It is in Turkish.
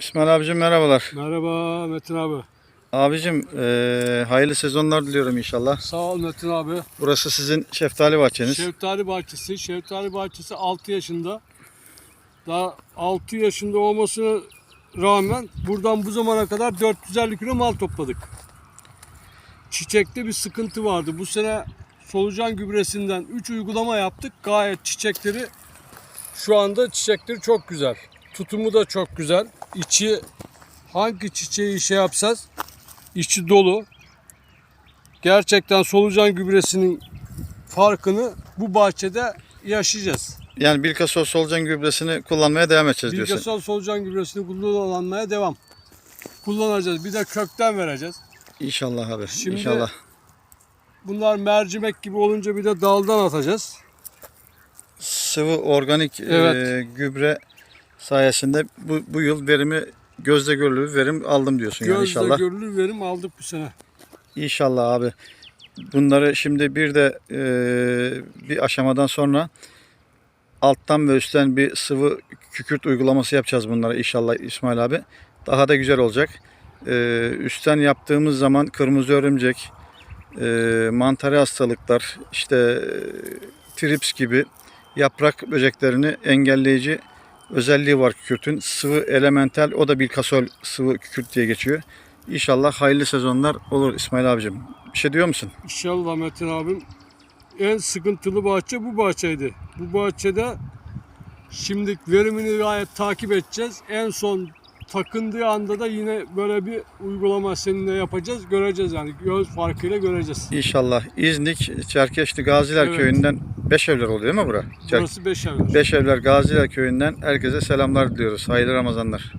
İsmail abicim merhabalar. Merhaba Metin abi. Abicim eee, hayırlı sezonlar diliyorum inşallah. Sağ ol Metin abi. Burası sizin şeftali bahçeniz. Şeftali bahçesi. Şeftali bahçesi 6 yaşında. Daha 6 yaşında olmasına rağmen buradan bu zamana kadar 450 kilo mal topladık. Çiçekte bir sıkıntı vardı. Bu sene solucan gübresinden 3 uygulama yaptık. Gayet çiçekleri şu anda çiçekleri çok güzel. Tutumu da çok güzel. İçi hangi çiçeği şey yapsaz içi dolu. Gerçekten solucan gübresinin farkını bu bahçede yaşayacağız. Yani bir kasa solucan gübresini kullanmaya devam edeceğiz diyorsun. Bilgesal solucan gübresini kullanmaya devam. Kullanacağız. Bir de kökten vereceğiz. İnşallah abi. Şimdi- İnşallah. Bunlar mercimek gibi olunca bir de daldan atacağız. Sıvı organik Evet. eee, gübre sayesinde bu, bu yıl verimi gözle görülür verim aldım diyorsun yani Gözle inşallah. görülür verim aldık bu sene. İnşallah abi. Bunları şimdi bir de eee, bir aşamadan sonra alttan ve üstten bir sıvı kükürt uygulaması yapacağız bunlara inşallah İsmail abi. Daha da güzel olacak. Eee, üstten yaptığımız zaman kırmızı örümcek, eee mantarı hastalıklar, işte eee, trips gibi yaprak böceklerini engelleyici özelliği var kükürtün. Sıvı elemental o da bir kasol sıvı kükürt diye geçiyor. İnşallah hayırlı sezonlar olur İsmail abicim. Bir şey diyor musun? İnşallah Metin abim. En sıkıntılı bahçe bu bahçeydi. Bu bahçede şimdi verimini gayet takip edeceğiz. En son takındığı anda da yine böyle bir uygulama seninle yapacağız. Göreceğiz yani göz farkıyla göreceğiz. İnşallah İznik, Çerkeşli Gaziler Evet. Köyü'nden Beşevler oluyor değil mi bura? Burası Beşevler. Beşevler Gaziler Köyü'nden herkese selamlar diliyoruz. Hayırlı Ramazanlar.